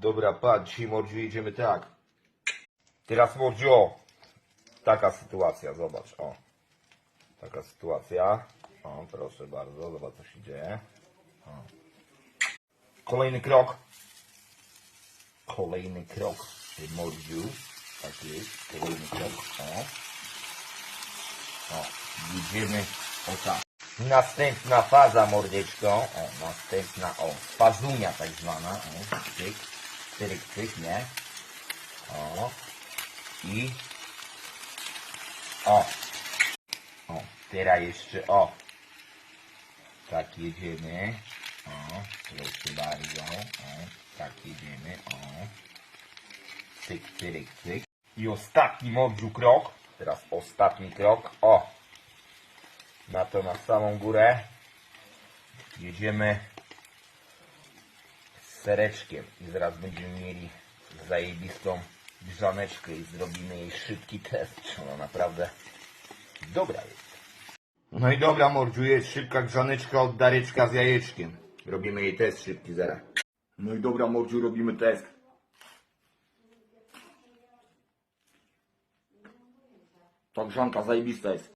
Dobra, patrz, dzisiaj Mordziu jedziemy tak. Teraz Mordziu, taka sytuacja, zobacz, o. Taka sytuacja. O, proszę bardzo, zobacz co się dzieje. O. Kolejny krok. Kolejny krok, Mordziu. Tak jest, kolejny krok, o. O, jedziemy o tak. Następna faza mordeczko. O, następna, o, fazunia tak zwana. O, cyk, cyk, nie? O. I. O. O, teraz jeszcze, o. Tak jedziemy. O, proszę bardzo. O, tak jedziemy. O. Cyk, cyk, cyk. I ostatni mordziu krok. Teraz ostatni krok. O. Na to na samą górę. Jedziemy sereczkiem. I zaraz będziemy mieli zajebistą grzaneczkę i zrobimy jej szybki test, czy ona naprawdę dobra jest. No i dobra, mordziu, jest szybka grzaneczka od Dareczka z jajeczkiem. Robimy jej test szybki zaraz. No i dobra, mordziu, robimy test. Ta grzanka zajebista jest.